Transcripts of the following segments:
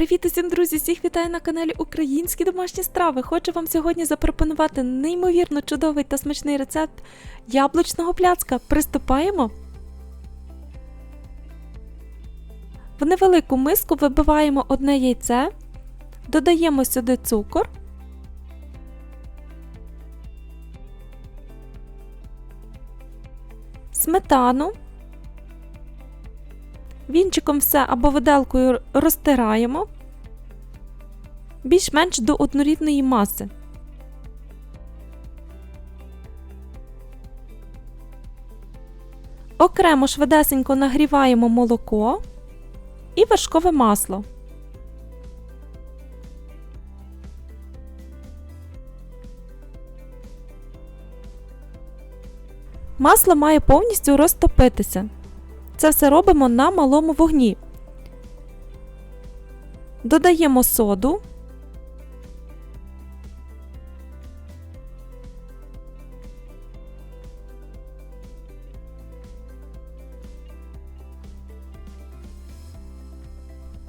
Привіт усім, друзі! Всіх вітаю на каналі Українські домашні страви. Хочу вам сьогодні запропонувати неймовірно чудовий та смачний рецепт яблучного пляцка. Приступаємо. В невелику миску вибиваємо одне яйце, додаємо сюди цукор. Сметану. Вінчиком все або виделкою розтираємо більш-менш до однорідної маси. Окремо швидесенько нагріваємо молоко і вершкове масло. Масло має повністю розтопитися. Це все робимо на малому вогні. Додаємо соду.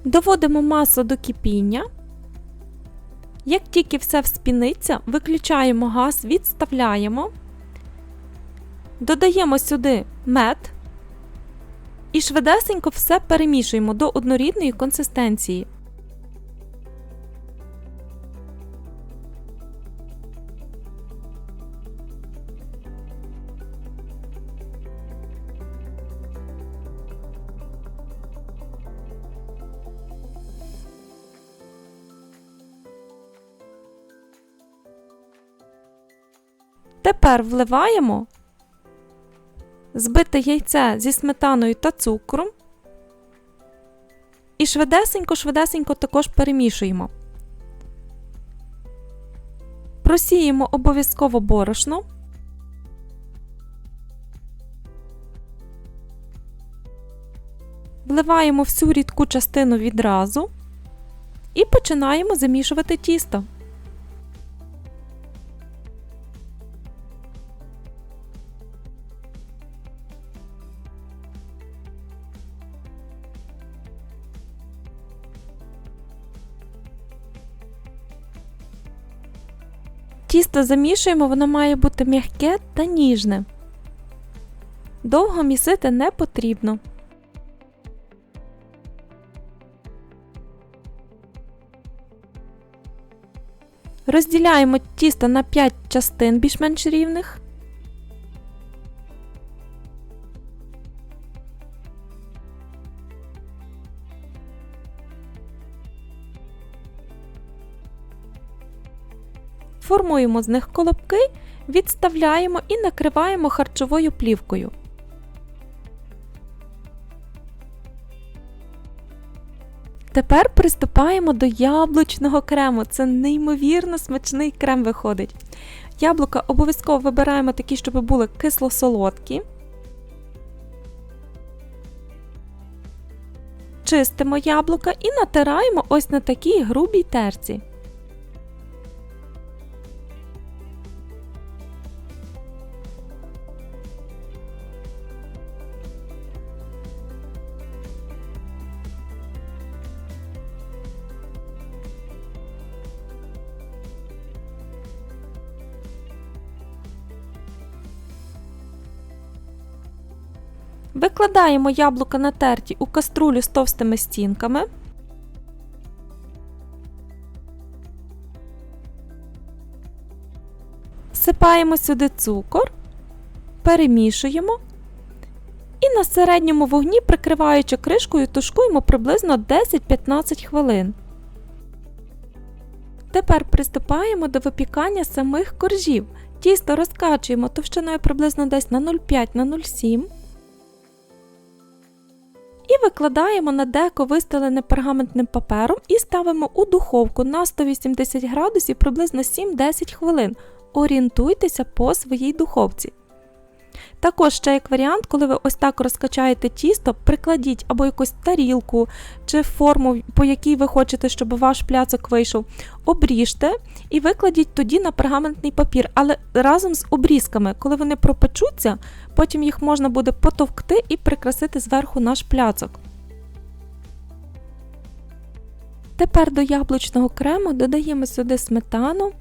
Доводимо масу до кипіння. Як тільки все вспіниться, виключаємо газ, відставляємо, додаємо сюди мед і швидесенько все перемішуємо до однорідної консистенції. Тепер вливаємо збите яйце зі сметаною та цукром. І швидесенько-швидесенько також перемішуємо. Просіємо обов'язково борошно. Вливаємо всю рідку частину відразу і починаємо замішувати тісто. Тісто замішуємо, воно має бути м'яке та ніжне. Довго місити не потрібно. Розділяємо тісто на 5 частин більш-менш рівних. Формуємо з них колобки, відставляємо і накриваємо харчовою плівкою. Тепер приступаємо до яблучного крему. Це неймовірно смачний крем виходить. Яблука обов'язково вибираємо такі, щоб були кисло-солодкі. Чистимо яблука і натираємо ось на такій грубій терці. Викладаємо яблука натерті у каструлю з товстими стінками. Всипаємо сюди цукор, перемішуємо і на середньому вогні, прикриваючи кришкою, тушкуємо приблизно 10-15 хвилин. Тепер приступаємо до випікання самих коржів. Тісто розкачуємо товщиною приблизно десь на 0,5 на 0,7 і викладаємо на деко вистелене пергаментним папером і ставимо у духовку на 180 градусів приблизно 7-10 хвилин. Орієнтуйтеся по своїй духовці. Також ще як варіант, коли ви ось так розкачаєте тісто, прикладіть або якусь тарілку чи форму, по якій ви хочете, щоб ваш пляцок вийшов, обріжте і викладіть тоді на пергаментний папір, але разом з обрізками, коли вони пропечуться, потім їх можна буде потовкти і прикрасити зверху наш пляцок. Тепер до яблучного крему додаємо сюди сметану,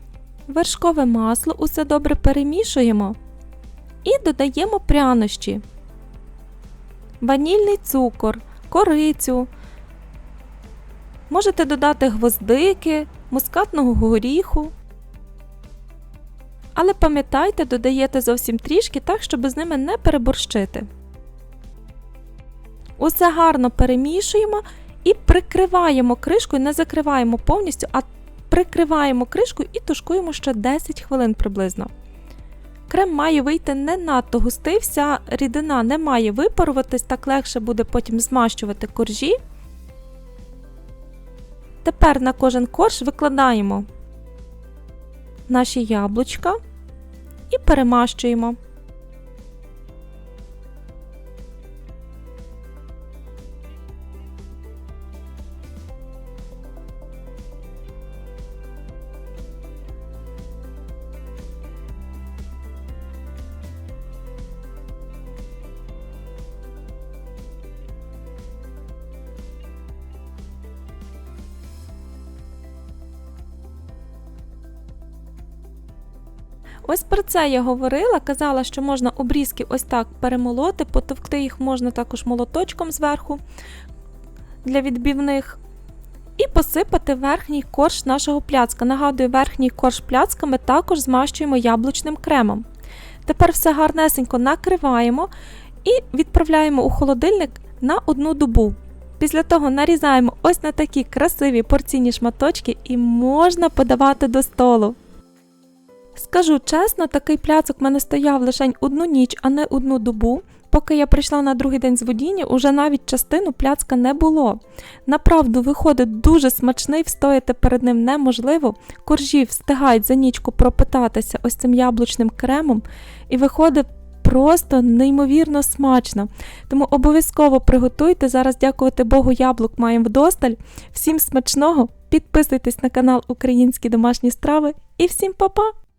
вершкове масло, усе добре перемішуємо і додаємо прянощі, ванільний цукор, корицю. Можете додати гвоздики, мускатного горіху. Але пам'ятайте, додаєте зовсім трішки так, щоб з ними не переборщити. Усе гарно перемішуємо і прикриваємо кришкою, не закриваємо повністю, а прикриваємо кришкою і тушкуємо ще 10 хвилин приблизно. Крем має вийти не надто густий, вся рідина не має випаруватись, так легше буде потім змащувати коржі. Тепер на кожен корж викладаємо наші яблучка і перемащуємо. Ось про це я говорила, казала, що можна обрізки ось так перемолоти, потовкти їх можна також молоточком зверху для відбівних. І посипати верхній корж нашого пляцка. Нагадую, верхній корж пляцка ми також змащуємо яблучним кремом. Тепер все гарнесенько накриваємо і відправляємо у холодильник на одну добу. Після того нарізаємо ось на такі красиві порційні шматочки і можна подавати до столу. Скажу чесно, такий пляцок в мене стояв лише одну ніч, а не одну добу. Поки я прийшла на другий день з водіння, уже навіть частину пляцка не було. Направду виходить дуже смачний, встояти перед ним неможливо. Коржі встигають за нічку пропитатися ось цим яблучним кремом, і виходить просто неймовірно смачно. Тому обов'язково приготуйте. Зараз, дякувати Богу, яблук маємо вдосталь. Всім смачного! Підписуйтесь на канал Українські домашні страви і всім па-па!